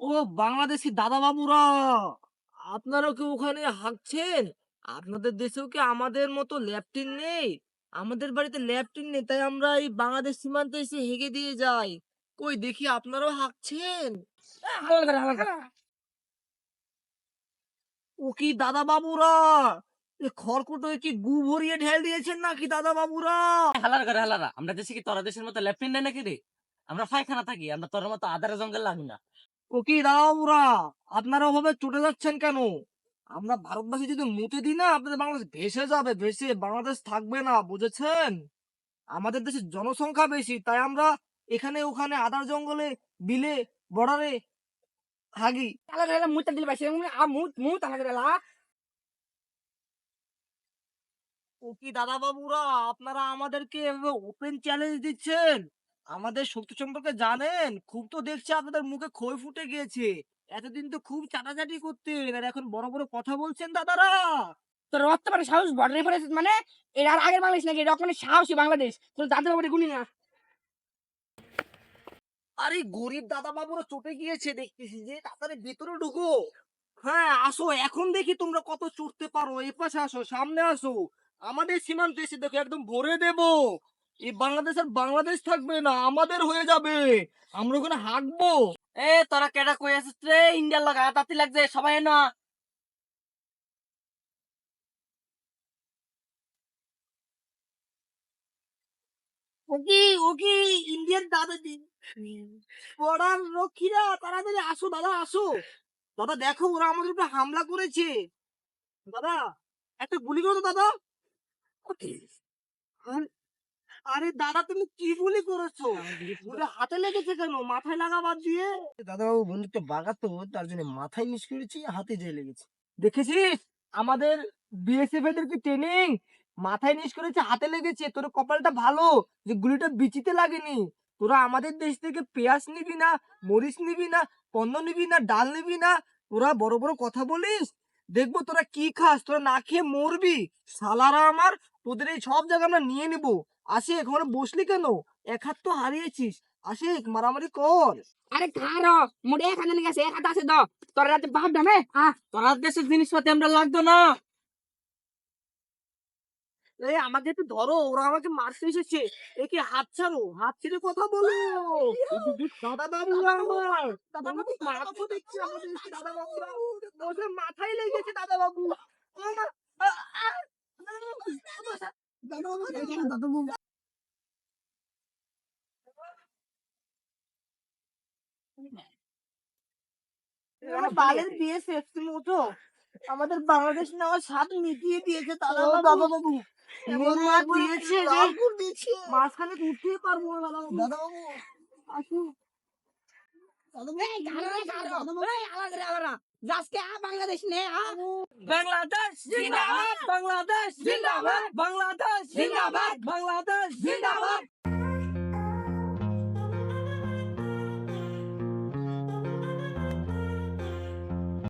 ও বাংলাদেশি দাদা বাবুরা আপনারাও কি ওখানে হাঁকছেন আপনাদের দেশেও কি আমাদের মতো ল্যাপটিন নেই? আমাদের বাড়িতে ল্যাপটিন নেই, তাই আমরা এই বাংলাদেশ সীমান্তে এসে হেগে দিয়ে যাই। কই, দেখি আপনারাও হাঁকছেন ও কি দাদা বাবুরা এ খড়কুটোয় কি গু ভরিয়ে ঢেল দিয়েছেন নাকি দাদা বাবুরা হালার করে, হালারা, আমরা দেশে কি তোরা দেশের মতো লেফটেন্ট নেই নাকি রে? আমরা পায়খানা থাকি, আমরা তোর মতো আদারে জঙ্গল লাগি না। ও কি আপনারা ওভাবে চটে যাচ্ছেন কেন? আমরা ভারতবাসী যদি মুতে দিই না আপনাদের বাংলাদেশ ভেসে যাবে ভেসে বাংলাদেশ থাকবে না বুঝেছেন? আমাদের দেশের জনসংখ্যা বেশি তাই আমরা এখানে ওখানে আদার জঙ্গলে বিলে বর্ডারে হাগি। ও কি দাদা বাবুরা আপনারা আমাদেরকে এভাবে ওপেন চ্যালেঞ্জ দিচ্ছেন? আমাদের শক্তি সম্পর্কে জানেন? খুব তো দেখছি আপনাদের মুখে খই ফুটে গিয়েছে। এতদিন তো খুব চাটাচাটি করতেন। আর এখন বড় বড় কথা বলছেন দাদারা। তোর সাহস বর্ডারে পড়েছে মানে এর আর আগের বাংলাদেশ নাকি? এটা মানে সাহসী বাংলাদেশ। তোর দাদা বাবুরে গুনি না। আরে গরিব দাদা বাবুরা চটে গিয়েছে দেখতেছি যে তাড়াতাড়ি ভেতরে ঢুকো। হ্যাঁ আসো এখন দেখি তোমরা কত চড়তে পারো। এই পাশে আসো সামনে আসো। আমাদের সীমান্ত এসে দেখো একদম ভরে দেব। এই বাংলাদেশ আর বাংলাদেশ থাকবে না, আমাদের হয়ে যাবে। আমরা ওখানে হাঁকবো এ, তোরা কেডা কই আছিস রে? ইন্ডিয়ার লাগা তাতি লাগছে, সবাই না ওকি ওকি ইন্ডিয়ান দাদা পড়ার রক্ষীরা, তাড়াতাড়ি আসো, দাদা আসো। দাদা, দেখো, ওরা আমাদের উপরে হামলা করেছে। দাদা, একটা গুলি করো, দাদা। আরে- দাদা তুমি কি গুলি করেছ? ওটা হাতে লেগেছে কেন? মাথায় লাগা বাদ দিয়ে? দাদা বাবু বন্ধুত্ব বাগাতো তার জন্য মাথায় মিস করেছি হাতে লেগেছে। দেখেছিস? আমাদের বিএসএফ এদের কি ট্রেনিং মাথায় নিস করেছে হাতে লেগেছে। তোর কপালটা ভালো যে গুলিটা বিচিতে লাগেনি। তোরা আমাদের দেশ থেকে পেঁয়াজ নিবি না মরিচ নিবি না পণ্য নিবি না ডাল নিবি না তোরা বড় বড় কথা বলিস? দেখব তোরা কি খাস তোরা না খেয়ে মরবি। সালারা আমার তোদের এই সব জায়গা আমরা নিয়ে নিব। আসে ওখানে বসলি কেন? এক হাত তো হারিয়েছিস। আসে মারামারি কর। আরে খার মোটে এক হাতে গেছে এক হাতে আছে তো তোর রাতে বাপ ডামে আহ তোরা দেশের জিনিসপাতি আমরা লাগতো না। এই আমাকে একটু ধরো ওরা আমাকে মারতে এসেছে। একে হাত ছাড়ো হাত ছেড়ে কথা বলো। দাদা বাবু আমার। দাদা বাবু দেখছি আমাদের দাদা বাবুরা। ওদের মাথায় লেগেছে দাদা বাবু দাদা বাবু বালের বিয়ে শেষ তুমি আমাদের বাংলাদেশ নেওয়ার স্বাদ মিটিয়ে দিয়েছে দাদা বাবু বাবু দিয়েছে মাঝখানে উঠতেই পারব না দাদা বাবু দাদা বাবু আসো এই খারো রে খারো এই আলাদা রে আলাদা আজকে আ বাংলাদেশ নে বাংলাদেশ জিন্দাবাদ। বাংলাদেশ জিন্দাবাদ বাংলাদেশ জিন্দাবাদ। বাংলাদেশ জিন্দাবাদ।